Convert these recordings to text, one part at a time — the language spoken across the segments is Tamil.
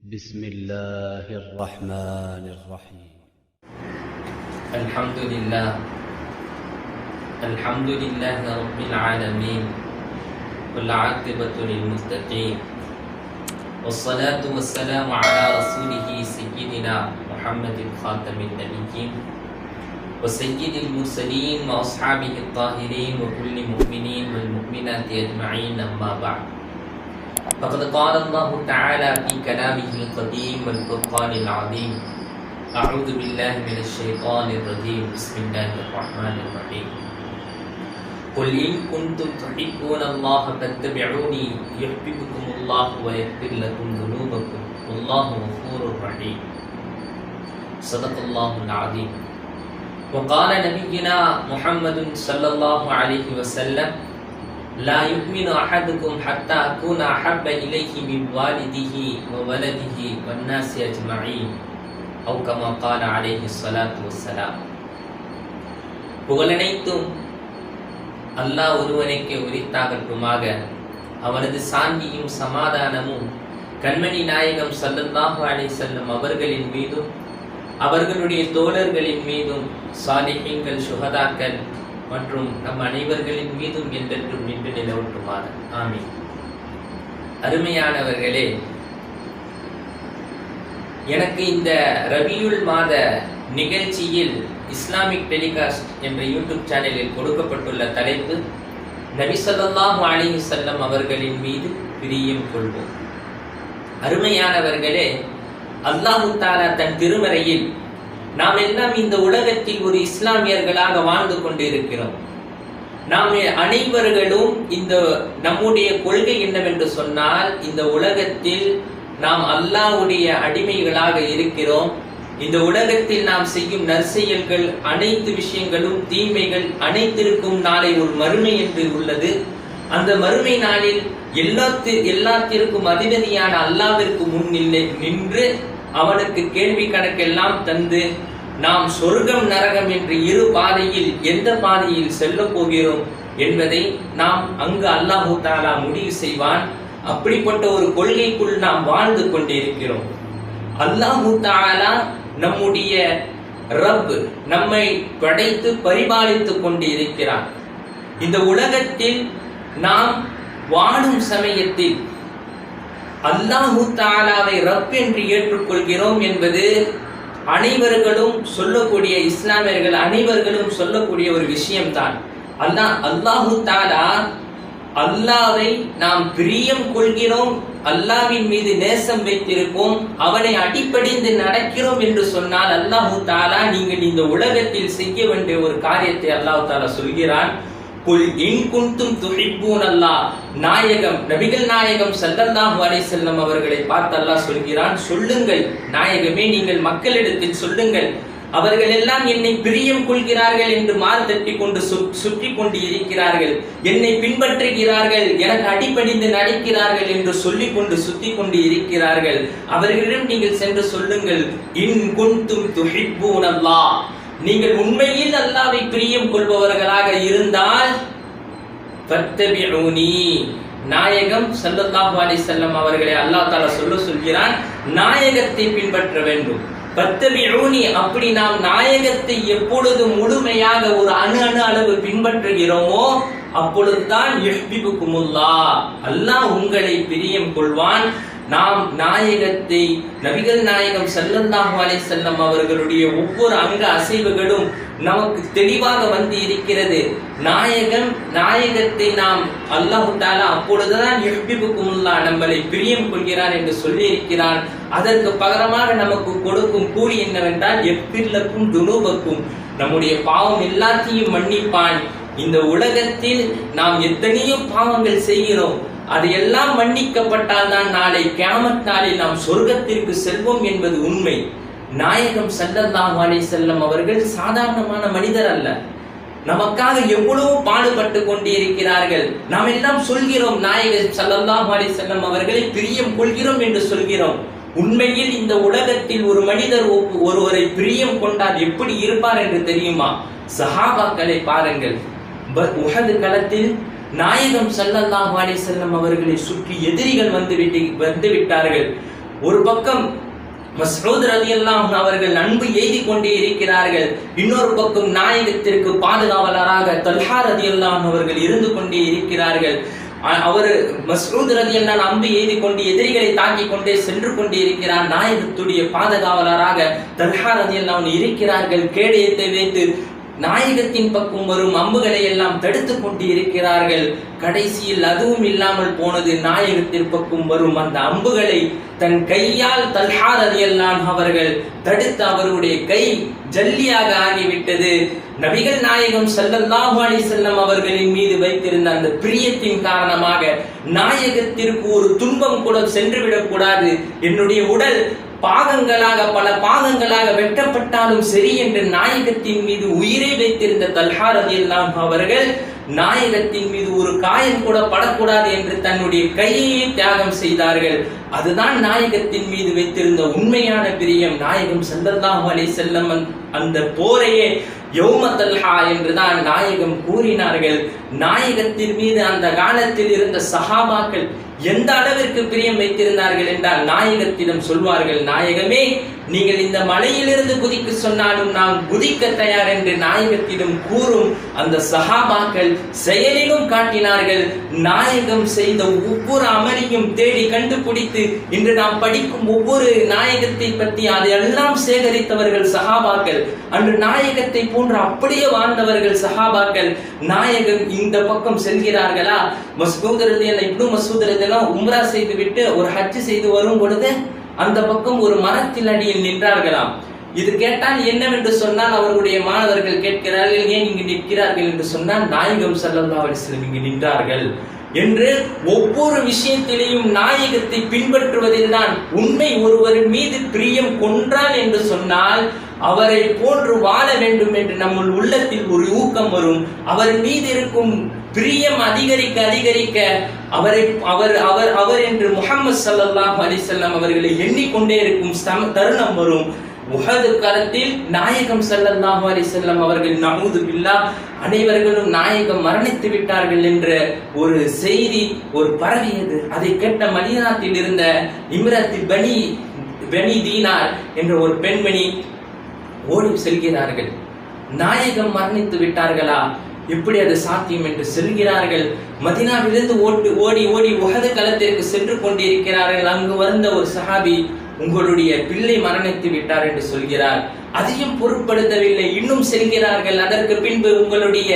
بسم الله الرحمن الرحيم. الحمد لله. الحمد لله رب العالمين. والعاقبة للمتقين. والصلاة والسلام على رسوله سيدنا محمد خاتم النبيين وسيد المرسلين وأصحابه الطاهرين وكل مؤمنين والمؤمنات أجمعين أما بعد. فقد قال الله تعالى في كلامه القديم والفرقان العظيم أعوذ بالله من الشيطان الرجيم بسم الله الرحمن الرحيم. قل إن كنتم تحبون الله فاتبعوني يحببكم الله ويغفر لكم ذنوبكم والله غفور رحيم. صدق الله العظيم. وقال نبينا محمد صلى الله عليه وسلم லா யுக்மினு அஹதுக்கும் ஹத்தா கூன அஹப்ப இலைஹி மின் வாலிதிஹி வ வலதிஹி வன்னாசி அஜ்மஈன் அவு கமா கால அலைஹி ஸலாத்து புகழனைத்தும் அல்லாஹ் ஒருவனுக்கே உரித்தாகட்டுமாக அவனது சாந்தியும் சமாதானமும் கண்மணி நாயகம் சல்லல்லாஹு அணை செல்லும் அவர்களின் மீதும் அவர்களுடைய தோழர்களின் மீதும் சாலிஹீங்கள் சுகதாக்கள் மற்றும் நம் அனைவர்களின் மீதும் என்றென்றும் நின்று நிலவட்டுமாக ஆமீன். அருமையானவர்களே எனக்கு இந்த ரபியுல் மாத நிகழ்ச்சியில் இஸ்லாமிக் டெலிகாஸ்ட் என்ற யூடியூப் சேனலில் கொடுக்கப்பட்டுள்ள தலைப்பு நபி ஸல்லல்லாஹு செல்லம் அவர்களின் மீது பிரியம் கொள்வோம் அருமையானவர்களே அல்லாஹு தாலா தன் திருமறையில் நாம் எல்லாம் இந்த உலகத்தில் ஒரு இஸ்லாமியர்களாக வாழ்ந்து கொண்டிருக்கிறோம். நாம் அனைவர்களும் இந்த நம்முடைய கொள்கை என்னவென்று சொன்னால் இந்த உலகத்தில் நாம் அல்லாஹ்வுடைய அடிமைகளாக இருக்கிறோம். இந்த உலகத்தில் நாம் செய்யும் நற்செயல்கள் அனைத்து விஷயங்களும் தீமைகள் அனைத்திற்கும் நாளை ஒரு மறுமை என்று உள்ளது. அந்த மறுமை நாளில் எல்லாத்து எல்லாத்திற்கும் அதிபதியான அல்லாவிற்கு முன் நின்று நின்று அவனுக்கு கேள்வி கணக்கெல்லாம் தந்து நாம் சொர்க்கம் நரகம் என்ற இரு பாதையில் எந்த பாதையில் செல்ல போகிறோம் என்பதை நாம் அங்கு அல்லாஹு தாலா முடிவு செய்வான். அப்படிப்பட்ட ஒரு கொள்கைக்குள் நாம் வாழ்ந்து கொண்டிருக்கிறோம். அல்லாஹு தாலா நம்முடைய ரப் நம்மை படைத்து பரிபாலித்துக் கொண்டு இருக்கிறான் இந்த உலகத்தில் நாம் வாழும் சமயத்தில் அல்லாஹு தாலாவை ரப் என்று ஏற்றுக்கொள்கிறோம் என்பது அனைவர்களும் சொல்லக்கூடிய இஸ்லாமியர்கள் அனைவர்களும் சொல்லக்கூடிய ஒரு விஷயம்தான். அல்லாஹ் அல்லாஹு தாலா அல்லாவை நாம் பிரியம் கொள்கிறோம் அல்லாவின் மீது நேசம் வைத்திருப்போம் அவனை அடிப்படைந்து நடக்கிறோம் என்று சொன்னால் அல்லாஹு தாலா நீங்கள் இந்த உலகத்தில் செய்ய வேண்டிய ஒரு காரியத்தை அல்லாஹு தாலா சொல்கிறான். குல் இன் குந்தும் துஹிப்பூன் அல்லா நாயகம் நபிகள் நாயகம் சல்லல்லாஹு அலை செல்லம் அவர்களை பார்த்து அல்லாஹ் சொல்கிறான் சொல்லுங்கள். நாயகமே நீங்கள் மக்களிடத்தில் சொல்லுங்கள். அவர்கள் எல்லாம் என்னை பிரியம் கொள்கிறார்கள் என்று மாறு தட்டி கொண்டு சுற்றி கொண்டு இருக்கிறார்கள். என்னை பின்பற்றுகிறார்கள். எனக்கு அடிப்படிந்து நடக்கிறார்கள் என்று சொல்லிக் கொண்டு சுத்தி கொண்டு இருக்கிறார்கள். அவர்களிடம் நீங்கள் சென்று சொல்லுங்கள். இன் குன்தும் துஹிப்பூன் நீங்கள் உண்மையில் அல்லாவை பிரியம் கொள்பவர்களாக இருந்தால் நாயகம் ஸல்லல்லாஹு அலைஹி செல்லம் அவர்களை அல்லாஹ் தால சொல்ல சொல்கிறான் நாயகத்தை பின்பற்ற வேண்டும். பத்தபிஊனி அப்படி நாம் நாயகத்தை எப்பொழுது முழுமையாக ஒரு அணு அணு அளவு பின்பற்றுகிறோமோ அப்பொழுதுதான் யுஹ்பிபுக்குமுல்லா அல்லாஹ் உங்களை பிரியம் கொள்வான். நாம் நாயகத்தை நபிகள் நாயகம் செல்லந்தாக வாழை செல்லம் அவர்களுடைய ஒவ்வொரு அங்க அசைவுகளும் நமக்கு தெளிவாக வந்து இருக்கிறது நாயகம் நாயகத்தை நாம் அல்லாஹு தாலா அப்பொழுதுதான் யுஹ்பிபுக்குமுல்லா நம்மளை பிரியம் கொள்கிறான் என்று சொல்லி இருக்கிறான் அதற்கு பகரமாக நமக்கு கொடுக்கும் கூலி என்னவென்றால் எப்பில்லக்கும் துணுபக்கும் நம்முடைய பாவம் எல்லாத்தையும் மன்னிப்பான். இந்த உலகத்தில் நாம் எத்தனையோ பாவங்கள் செய்கிறோம். அது எல்லாம் மன்னிக்கப்பட்டால் தான் நாளை கேமத் நாளில் நாம் சொர்க்கத்திற்கு செல்வோம் என்பது உண்மை. நாயகம் ஸல்லல்லாஹு அலை செல்லம் அவர்கள் சாதாரணமான மனிதர் அல்ல. நமக்காக எவ்வளவு பாடுபட்டு கொண்டிருக்கிறார்கள். நாம் எல்லாம் சொல்கிறோம் நாயகர் ஸல்லல்லாஹு அலை செல்லம் அவர்களை பிரியம் கொள்கிறோம் என்று சொல்கிறோம். உண்மையில் இந்த உலகத்தில் ஒரு மனிதர் ஒருவரை பிரியம் கொண்டால் எப்படி இருப்பார் என்று தெரியுமா? சஹாபாக்களை பாருங்கள். உகது களத்தில் நாயகம் ஸல்லல்லாஹு அலைஹி செல்லம் அவர்களை சுற்றி எதிரிகள் வந்து விட்டு வந்து விட்டார்கள். ஒரு பக்கம் மஸ்ரூத் அல்லாம் அவர்கள் அன்பு எய்தி கொண்டே இருக்கிறார்கள். இன்னொரு பக்கம் நாயகத்திற்கு பாதுகாவலராக தல்ஹா ரதி அல்லாம் அவர்கள் இருந்து கொண்டே இருக்கிறார்கள். அவர் மஸ்ரூத் ரலியல்லாஹு அம்பு எய்தி கொண்டு எதிரிகளை தாக்கி கொண்டே சென்று கொண்டே இருக்கிறார். நாயகத்துடைய பாதுகாவலராக தல்ஹா ரதி ரலியல்லாஹு இருக்கிறார்கள். கேடயத்தை வைத்து நாயகத்தின் பக்கம் வரும் அம்புகளை எல்லாம் தடுத்து கொண்டு இருக்கிறார்கள் கடைசியில் அதுவும் இல்லாமல் போனது நாயகத்தின் பக்கம் வரும் அந்த அம்புகளை தன் கையால் தல்ஹா ரலியல்லாஹு அவர்கள் தடுத்து அவருடைய கை ஜல்லியாக ஆகிவிட்டது. நபிகள் நாயகம் ஸல்லல்லாஹு அலி செல்லம் அவர்களின் மீது வைத்திருந்த அந்த பிரியத்தின் காரணமாக நாயகத்திற்கு ஒரு துன்பம் கூட சென்றுவிடக் கூடாது. என்னுடைய உடல் பாகங்களாக பல பாகங்களாக வெட்டப்பட்டாலும் சரி என்று நாயகத்தின் மீது உயிரை வைத்திருந்த தல்ஹா ரலியல்லாஹு அவர்கள் நாயகத்தின் மீது ஒரு காயம் கூட படக்கூடாது என்று தன்னுடைய கையையே தியாகம் செய்தார்கள். அதுதான் நாயகத்தின் மீது வைத்திருந்த உண்மையான பிரியம். நாயகம் ஸல்லல்லாஹு அலை செல்லம் அந்த- போரையே யௌம என்றுதான் நாயகம் கூறினார்கள். நாயகத்தின் மீது அந்த காலத்தில் இருந்த சஹாபாக்கள் எந்த அளவிற்கு பிரியம் வைத்திருந்தார்கள் என்றால் நாயகத்திடம் சொல்வார்கள் நாயகமே நீங்கள் இந்த மலையிலிருந்து குதிக்க சொன்னாலும் நாம் குதிக்க தயார் என்று நாயகத்திடம் கூறும் அந்த சஹாபாக்கள் செயலிலும் காட்டினார்கள் நாயகம் செய்த ஒவ்வொரு அமளியும் தேடி கண்டுபிடித்து இன்று நாம் படிக்கும் ஒவ்வொரு நாயகத்தை பற்றி அதையெல்லாம் சேகரித்தவர்கள் சஹாபாக்கள். அன்று நாயகத்தை போன்று அப்படியே வாழ்ந்தவர்கள் சஹாபாக்கள் நாயகம் இந்த பக்கம் செல்கிறார்களா? மசூதரது என்ன இப்னு மசூதரது ரலியல்லாஹு உம்ரா செய்து விட்டு ஒரு ஹஜ் செய்து வரும் பொழுது அந்த பக்கம் ஒரு மரத்தின் அடியில் நின்றார்களாம். இது கேட்டால் என்னவென்று சொன்னால் அவர்களுடைய மாணவர்கள் கேட்கிறார்கள் ஏன் இங்கு நிற்கிறார்கள்? என்று சொன்னால் நாயகம் ஸல்லல்லாஹு அலைஹி இங்கு நின்றார்கள். என்று ஒவ்வொரு விஷயத்திலேயும் நாயகத்தை பின்பற்றுவதில் தான் உண்மை ஒருவரின் மீது பிரியம் கொன்றால் என்று சொன்னால் அவரை போன்று வாழ வேண்டும் என்று நம்முள் உள்ளத்தில் ஒரு ஊக்கம் வரும். அவர் மீது இருக்கும் பிரியம் அதிகரிக்க அதிகரிக்க அவரை அவர் அவர் அவர் என்று முகமது சல்லாஹ் அலிசல்லாம் அவர்களை எண்ணிக்கொண்டே இருக்கும் சம- தருணம் வரும். உஹது காலத்தில் நாயகம் ஸல்லல்லாஹு அலைஹி வஸல்லம் அவர்கள் நமூது பில்லாஹ் அனைவர்களும் நாயகம் மரணித்து விட்டார்கள் என்ற ஒரு செய்தி ஒரு பரவியது அதை. கேட்ட மதீனாத்தில் இருந்த இம்ரத்தி பனி பனி தீனார் என்ற ஒரு பெண்மணி ஓடி செல்கிறார்கள். நாயகம் மரணித்து விட்டார்களா? எப்படி அது சாத்தியம் என்று செல்கிறார்கள்? மதினாவிலிருந்து ஓட்டு ஓடி ஓடி உகத களத்திற்கு சென்று கொண்டிருக்கிறார்கள். அங்கு வந்த ஒரு சஹாபி உங்களுடைய பிள்ளை மரணித்து விட்டார் என்று சொல்கிறார். அதையும் பொருட்படுத்தவில்லை. இன்னும் செல்கிறார்கள். அதற்கு பின்பு உங்களுடைய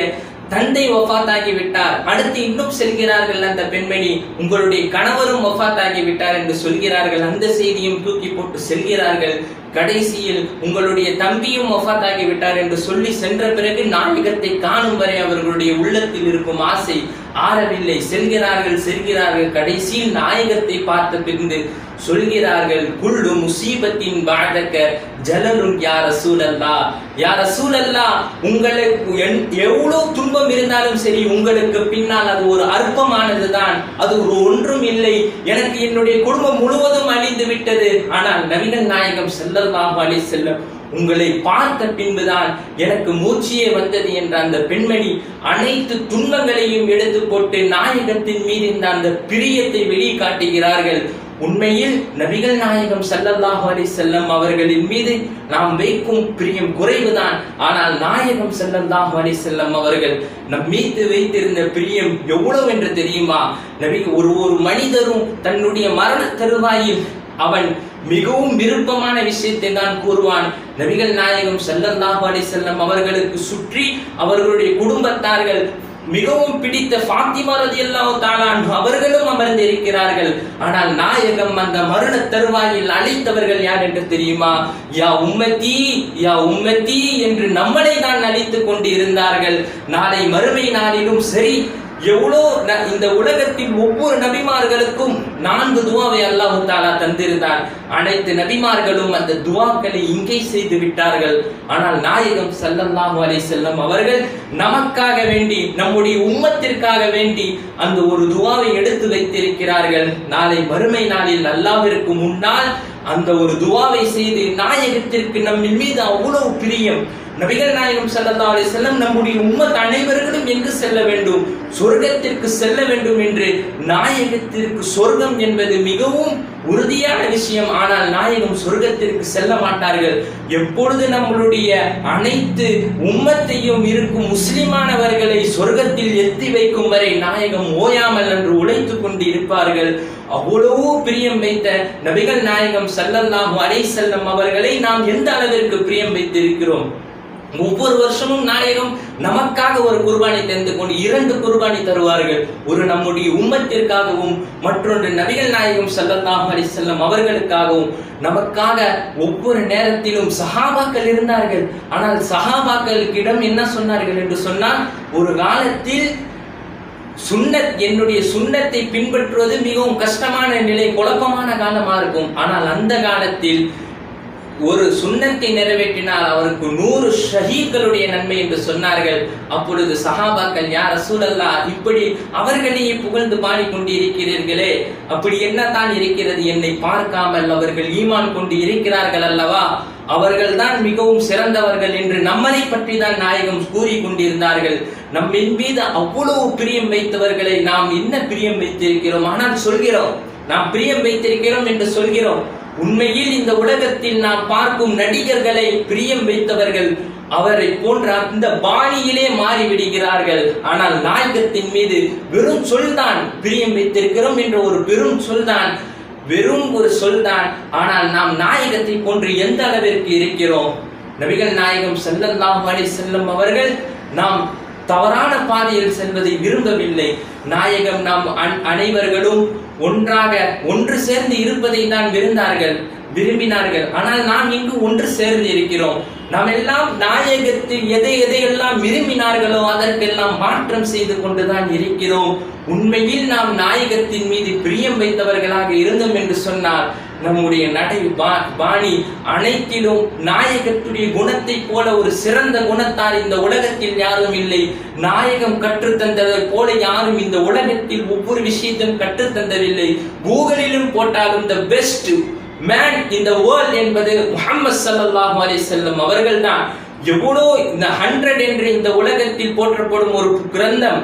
தந்தை ஒஃபாத்தாகி விட்டார். அடுத்து இன்னும் செல்கிறார்கள் அந்த பெண்மணி உங்களுடைய கணவரும் ஒஃபாத்தாகி விட்டார் என்று சொல்கிறார்கள். அந்த செய்தியும் தூக்கி போட்டு செல்கிறார்கள். கடைசியில் உங்களுடைய தம்பியும் ஒஃபாத்தாகி விட்டார் என்று சொல்லி சென்ற பிறகு நாயகத்தை காணும் வரை அவர்களுடைய உள்ளத்தில் இருக்கும் ஆசை ஆறவில்லை. செல்கிறார்கள் செல்கிறார்கள். கடைசியில் நாயகத்தை பார்த்த பிறந்து சொல்கிறார்கள் குள்ளு முசீபத்தின் பாதக்க ஜலரும் யார சூழல்லா யார சூழல்லா உங்களுக்கு என்- எவ்வளவு துன்பம் இருந்தாலும் சரி உங்களுக்கு பின்னால் அது ஒரு அற்பமானதுதான். அது ஒரு ஒன்றும் இல்லை. எனக்கு என்னுடைய குடும்பம் முழுவதும் அழிந்து விட்டது. ஆனால் நவீன நாயகம் ஸல்லல்லாஹு அலைஹி செல்லும் உங்களை பார்த்த பின்புதான் எனக்கு மூச்சியே வந்தது என்ற அந்த பெண்மணி அனைத்து துன்பங்களையும் எடுத்து போட்டு நாயகத்தின் மீது இந்த அந்த பிரியத்தை வெளிக்காட்டுகிறார்கள். உண்மையில் நபிகள் நாயகம் சல்லல்லாஹு அலி செல்லம் அவர்களின் மீது நாம் வைக்கும் பிரியம் குறைவுதான். ஆனால் நாயகம் சல்லல்லாஹு அலி செல்லம் அவர்கள் நம் மீது வைத்திருந்த பிரியம் எவ்வளவு என்று தெரியுமா? நபி ஒரு ஒரு மனிதரும் தன்னுடைய மரண தருவாயில் அவன் மிகவும் விருப்பமான விஷயத்தை தான் கூறுவான். நபிகள் நாயகம் ஸல்லல்லாஹு அலி செல்லம் அவர்களுக்கு சுற்றி அவர்களுடைய குடும்பத்தார்கள் மிகவும் பிடித்த ஃபாத்திமா ரதி எல்லாம் அன்ஹு அவர்களும் அமர்ந்திருக்கிறார்கள். ஆனால் நாயகம் அந்த மரண தருவாயில் அழைத்தவர்கள் யார் என்று தெரியுமா? யா உம்மத்தி யா உம்மத்தி என்று நம்மளை தான் அழைத்துக் கொண்டு இருந்தார்கள் நாளை மறுமை நாளிலும் சரி எவ்வளோ ந- இந்த உலகத்தின் ஒவ்வொரு நபிமார்களுக்கும் நான்கு துவாவை அல்லாஹு தாலா தந்திருந்தார். அனைத்து நபிமார்களும் அந்த துவாக்களை இங்கே செய்து விட்டார்கள். ஆனால் நாயகம் ஸல்லல்லாஹு வரை செல்லம் அவர்கள் நமக்காக வேண்டி நம்முடைய உம்மத்திற்காக வேண்டி அந்த ஒரு துவாவை எடுத்து வைத்திருக்கிறார்கள். நாளை மறுமை நாளில் அல்லாவிற்கு முன்னால் அந்த ஒரு துவாவை செய்து நாயகத்திற்கு நம்மின் மீது அவ்வளவு பிரியம். நபிகள் நாயகம் ஸல்லல்லாஹு அலி செல்லம் நம்முடைய உம்மத் அனைவர்களும் எங்கு செல்ல வேண்டும்? சொர்க்கத்திற்கு செல்ல வேண்டும் என்று நாயகத்திற்கு சொர்க்கம் என்பது மிகவும் உறுதியான விஷயம். ஆனால் நாயகம் சொர்க்கத்திற்கு செல்ல மாட்டார்கள். எப்பொழுது நம்மளுடைய அனைத்து உம்மத்தையும் இருக்கும் முஸ்லிமானவர்களை சொர்க்கத்தில் எத்தி வைக்கும் வரை நாயகம் ஓயாமல் என்று உழைத்து கொண்டு இருப்பார்கள். அவ்வளவு பிரியம் வைத்த நபிகள் நாயகம் ஸல்லல்லாஹு அலைஹி செல்லம் அவர்களை நாம் எந்த அளவிற்கு பிரியம் வைத்திருக்கிறோம்? ஒவ்வொரு வருஷமும் நாயகம் நமக்காக ஒரு குர்பானி தெரிந்து கொண்டு இரண்டு குர்பானி தருவார்கள். ஒரு நம்முடைய உம்மத்திற்காகவும் மற்றொன்று நபிகள் நாயகம் ஸல்லல்லாஹு அலி செல்லம் அவர்களுக்காகவும். நமக்காக ஒவ்வொரு நேரத்திலும் சஹாபாக்கள் இருந்தார்கள். ஆனால் சகாபாக்களுக்கிடம் என்ன சொன்னார்கள் என்று சொன்னால் ஒரு காலத்தில் சுண்ணத் என்னுடைய சுண்ணத்தை பின்பற்றுவது மிகவும் கஷ்டமான நிலை குழப்பமான காலமா இருக்கும். ஆனால் அந்த காலத்தில் ஒரு சுண்ணத்தை நிறைவேற்றினால் அவருக்கு நூறு ஷஹீத்களுடைய நன்மை என்று சொன்னார்கள். அப்பொழுது சஹாபாக்கள் யார் ரசூலல்லா இப்படி அவர்களையே புகழ்ந்து பாடிக்கொண்டிருக்கிறீர்களே அப்படி என்னதான் இருக்கிறது? என்னை பார்க்காமல் அவர்கள் ஈமான் கொண்டு இருக்கிறார்கள் அல்லவா? அவர்கள்தான் மிகவும் சிறந்தவர்கள் என்று நம்மளை பற்றி தான் நாயகம் கூறி கொண்டிருந்தார்கள் நம்மின் மீது அவ்வளவு பிரியம் வைத்தவர்களை நாம் என்ன பிரியம் வைத்திருக்கிறோம்? ஆனால் சொல்கிறோம் நாம் பிரியம் வைத்திருக்கிறோம் என்று சொல்கிறோம். உண்மையில் இந்த உலகத்தில் நாம் பார்க்கும் நடிகர்களை பிரியம் வைத்தவர்கள் அவரை போன்ற அந்த பாணியிலே மாறிவிடுகிறார்கள். ஆனால் நாயகத்தின் மீது வெறும் சொல்தான் பிரியம் வைத்திருக்கிறோம் என்ற ஒரு பெரும் சொல்தான் வெறும் ஒரு சொல்தான். ஆனால் நாம் நாயகத்தை போன்று எந்த அளவிற்கு இருக்கிறோம்? நபிகள் நாயகம் செல்லந்தாம் செல்லும் அவர்கள் நாம் தவறான பாதையில் செல்வதை விரும்பவில்லை. நாயகம் நாம் அனைவர்களும் ஒன்றாக ஒன்று சேர்ந்து இருப்பதை தான் விருந்தார்கள் விரும்பினார்கள். ஆனால் நாம் இங்கு ஒன்று சேர்ந்து இருக்கிறோம். நாம் எல்லாம் நாயகத்தில் எதை எதையெல்லாம் விரும்பினார்களோ அதற்கெல்லாம் மாற்றம் செய்து கொண்டுதான் இருக்கிறோம். உண்மையில் நாம் நாயகத்தின் மீது பிரியம் வைத்தவர்களாக இருந்தோம் என்று சொன்னால் நம்முடைய நடை பா- பாணி அனைத்திலும் நாயகத்துடைய குணத்தை போல ஒரு சிறந்த குணத்தால் இந்த உலகத்தில் யாரும் இல்லை. நாயகம் கற்றுத்தந்தவர் போல யாரும் இந்த உலகத்தில் ஒவ்வொரு விஷயத்தையும் கற்றுத்தந்ததில்லை கூகுளிலும் போட்டாலும் த பெஸ்ட் மேன் இந்த வேர்ல்ட் என்பது முகமது சல்லாஹூ அலி செல்லம் அவர்கள் அவர்கள்தான். எவ்வளோ இந்த ஹண்ட்ரட் என்று இந்த உலகத்தில் போற்றப்படும் ஒரு கிரந்தம்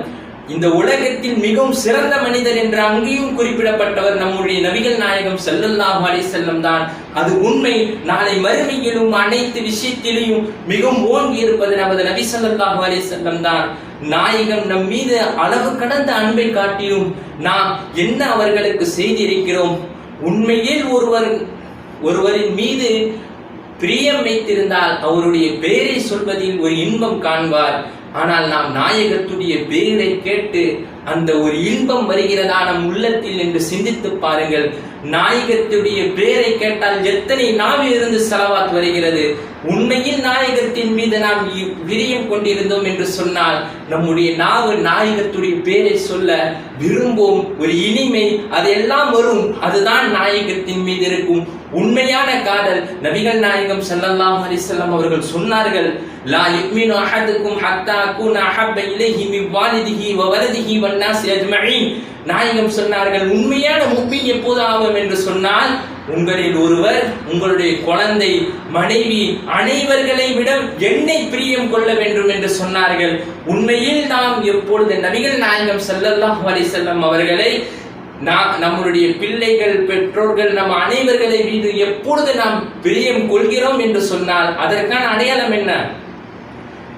இந்த உலகத்தில் மிகவும் சிறந்த மனிதர் என்று அங்கேயும் குறிப்பிடப்பட்டவர் நம்முடைய நபிகள் நாயகம் செல்லல்லாஹு அலி செல்லம் தான். அது உண்மை. நாளை மறுமையிலும் அனைத்து விஷயத்திலையும் மிகவும் ஓங்கி இருப்பது நமது நபி ஸல்லல்லாஹு அலி செல்லம் தான். நாயகம் நம் மீது அளவு கடந்த அன்பை காட்டியும் நாம் என்ன அவர்களுக்கு செய்திருக்கிறோம்? உண்மையில் ஒருவர் ஒருவரின் மீது பிரியம் வைத்திருந்தால் அவருடைய பெயரை சொல்வதில் ஒரு இன்பம் காண்பார். ஆனால் நாம் நாயகத்துடைய பெயரை கேட்டு அந்த ஒரு இன்பம் வருகிறதா நம் உள்ளத்தில் என்று சிந்தித்து பாருங்கள். நாயகத்துடைய பெயரை கேட்டால் எத்தனை நாவில் இருந்து செலவாத் வருகிறது? உண்மையில் நாயகத்தின் மீது நாம் விரியம் கொண்டிருந்தோம் என்று சொன்னால் நம்முடைய நாவு நாயகத்துடைய பேரை சொல்ல விரும்பும் ஒரு இனிமை அதெல்லாம் வரும். அதுதான் நாயகத்தின் மீது இருக்கும் உண்மையான காதல். நபிகள் நாயகம் ஸல்லல்லாஹு ஹரிசல்லம் அவர்கள் சொன்னார்கள் லா யுக்மினு அஹதுக்கும் ஹத்தா குன் அஹப்ப இலைஹி மின் வாலிதிஹி வ அஜ்மஈன் நாயகம் சொன்னார்கள் உண்மையான முக்மின் எப்போது ஆகும் என்று சொன்னால் உங்களில் ஒருவர் உங்களுடைய குழந்தை மனைவி அனைவர்களை விட என்னை பிரியம் கொள்ள வேண்டும் என்று சொன்னார்கள். உண்மையில் நாம் எப்பொழுது நபிகள் நாயகம் ஸல்லல்லாஹு அலைஹி செல்லம் அவர்களை நாம் நம்முடைய பிள்ளைகள் பெற்றோர்கள் நம் அனைவர்களை மீது எப்பொழுது நாம் பிரியம் கொள்கிறோம் என்று சொன்னால் அதற்கான அடையாளம் என்ன?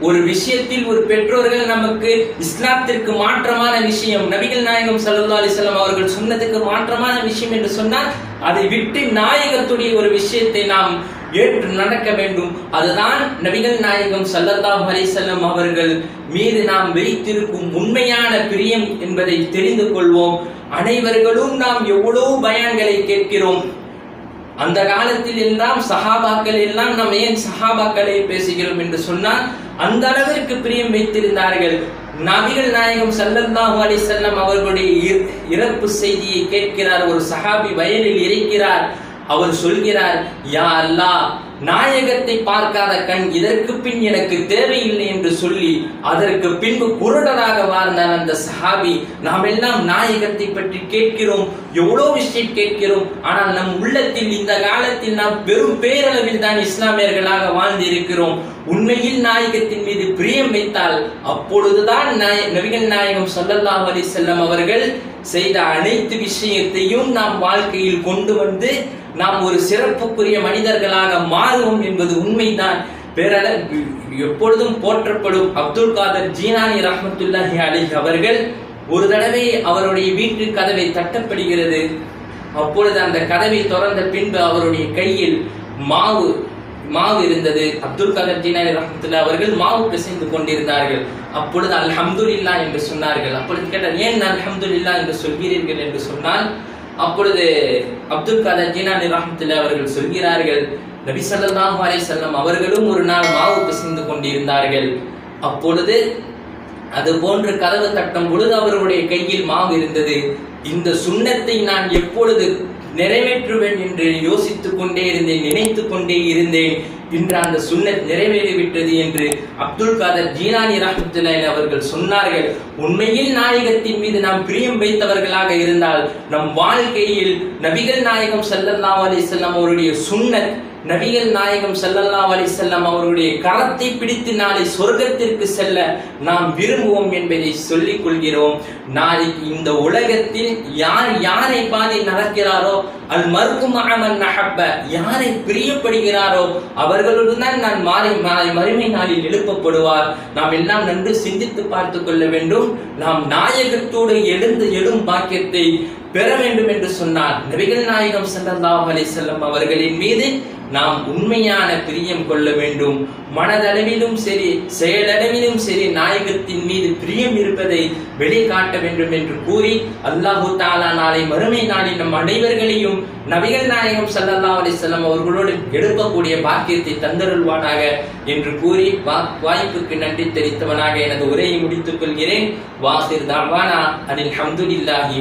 ஒரு விஷயத்தில் ஒரு பெற்றோர்கள் நமக்கு இஸ்லாத்திற்கு மாற்றமான விஷயம் நபிகள் நாயகம் சல்லா அலிஸ்லாம் அவர்கள் சொன்னதுக்கு மாற்றமான விஷயம் என்று சொன்னால் அதை விட்டு நாயகத்துடைய ஒரு விஷயத்தை நாம் ஏற்று நடக்க வேண்டும். அதுதான் நபிகள் நாயகம் ஸல்லல்லாஹு அலைஹி அவர்கள் மீது நாம் வைத்திருக்கும் உண்மையான பிரியம் என்பதை தெரிந்து கொள்வோம். அனைவர்களும் நாம் எவ்வளவு பயான்களை கேட்கிறோம். அந்த காலத்தில் எல்லாம் சஹாபாக்கள் எல்லாம் நாம் ஏன் சஹாபாக்களை பேசுகிறோம் என்று சொன்னால் அந்த அளவிற்கு பிரியம் வைத்திருந்தார்கள். நபிகள் நாயகம் சல்லல்லாஹு அலி செல்லம் அவர்களுடைய இறப்பு செய்தியை கேட்கிறார். ஒரு சஹாபி வயலில் இருக்கிறார். அவர் சொல்கிறார் யா அல்லாஹ் நாயகத்தை பார்க்காத கண் இதற்கு பின் எனக்கு தேவையில்லை என்று சொல்லி அதற்கு பின்பு குருடராக வாழ்ந்தார் அந்த சஹாபி. நாம் எல்லாம் நாயகத்தை பற்றி கேட்கிறோம் எவ்வளோ விஷயம் கேட்கிறோம். ஆனால் நம் உள்ளத்தில் இந்த காலத்தில் நாம் பெரும் பேரளவில் தான் இஸ்லாமியர்களாக வாழ்ந்து இருக்கிறோம். உண்மையில் நாயகத்தின் மீது பிரியம் வைத்தால் அப்பொழுதுதான் நாய- நபிகள் நாயகம் ஸல்லல்லாஹு அலி செல்லம் அவர்கள் செய்த அனைத்து விஷயத்தையும் நாம் வாழ்க்கையில் கொண்டு வந்து நாம் ஒரு சிறப்புக்குரிய மனிதர்களாக மாறுவோம் என்பது உண்மைதான். பேரள எப்பொழுதும் போற்றப்படும் அப்துல் காதர் ஜீனானி ரஹமத்துல்லாஹி அலி அவர்கள் ஒரு தடவை அவருடைய வீட்டு கதவை தட்டப்படுகிறது. அப்பொழுது அந்த கதவை திறந்த பின்பு அவருடைய கையில் மாவு மாவு இருந்தது. அப்துல் கதர் ஜீனானி ரஹமத்துல்லா அவர்கள் மாவு பிசைந்து கொண்டிருந்தார்கள். அப்பொழுது அல்ஹம்துலில்லா என்று சொன்னார்கள். அப்பொழுது கேட்டால் ஏன் அல்ஹம்துலில்லா என்று சொல்கிறீர்கள்? என்று சொன்னால் அப்பொழுது அப்துல் கதர் ஜீனானி ரஹ்மத்துல்லா அவர்கள் சொல்கிறார்கள் நபி ஸல்லல்லாஹு அலைஹி செல்லம் அவர்களும் ஒரு நாள் மாவு பிசைந்து கொண்டிருந்தார்கள். அப்பொழுது அது போன்று கதவு தட்டும் பொழுது அவருடைய கையில் மாவு இருந்தது. இந்த சுண்ணத்தை நான் எப்பொழுது நிறைவேற்றுவேன் என்று யோசித்துக் கொண்டே இருந்தேன் நினைத்து கொண்டே இருந்தேன். இன்று அந்த சுன்னத் நிறைவேறிவிட்டது என்று அப்துல் காதர் ஜீனானி ரஹ்மத்துல்லாஹி அவர்கள் சொன்னார்கள். உண்மையில் நாயகத்தின் மீது நாம் பிரியம் வைத்தவர்களாக இருந்தால் நம் வாழ்க்கையில் நபிகள் நாயகம் ஸல்லல்லாஹு அலைஹி வஸல்லம் அவருடைய சுன்னத் நபிகள் நாயகம் செல்லல்லா அலி செல்லம் அவருடைய கரத்தை பிடித்து நாளை சொர்க்கத்திற்கு செல்ல நாம் விரும்புவோம் என்பதை சொல்லிக் கொள்கிறோம். நாளைக்கு இந்த உலகத்தில் யார் யாரை பாதி நடக்கிறாரோ அல் மறுக்கும் அமன் நகப்ப யாரை பிரியப்படுகிறாரோ அவர் அவர்களுடன் தான் நான் மாறி மாறி மறுமை நாளில் எழுப்பப்படுவார். நாம் எல்லாம் நன்கு சிந்தித்து பார்த்து கொள்ள வேண்டும். நாம் நாயகத்தோடு எழுந்து எழும் பாக்கியத்தை பெற வேண்டும் என்று சொன்னார். நபிகள் நாயகம் ஸல்லல்லாஹு அலைஹி அவர்களின் மீது நாம் உண்மையான பிரியம் கொள்ள வேண்டும். மனதளவிலும் சரி செயலளவிலும் சரி நாயகத்தின் மீது பிரியம் இருப்பதை வெளிக்காட்ட வேண்டும் என்று கூறி அல்லாஹு தாலா நாளை மறுமை நாளில் நம் அனைவர்களையும் நபிகள் நாயகம் சல்லல்லா அலைஹி வஸல்லம் அவர்களோடு எடுக்கக்கூடிய பாக்கியத்தை தந்தருள்வானாக என்று கூறி வா- வாய்ப்புக்கு நன்றி தெரிவித்தவனாக எனது உரையை முடித்துக் கொள்கிறேன். வாசிர் தாவானா அனில் ஹம்துலில்லாஹி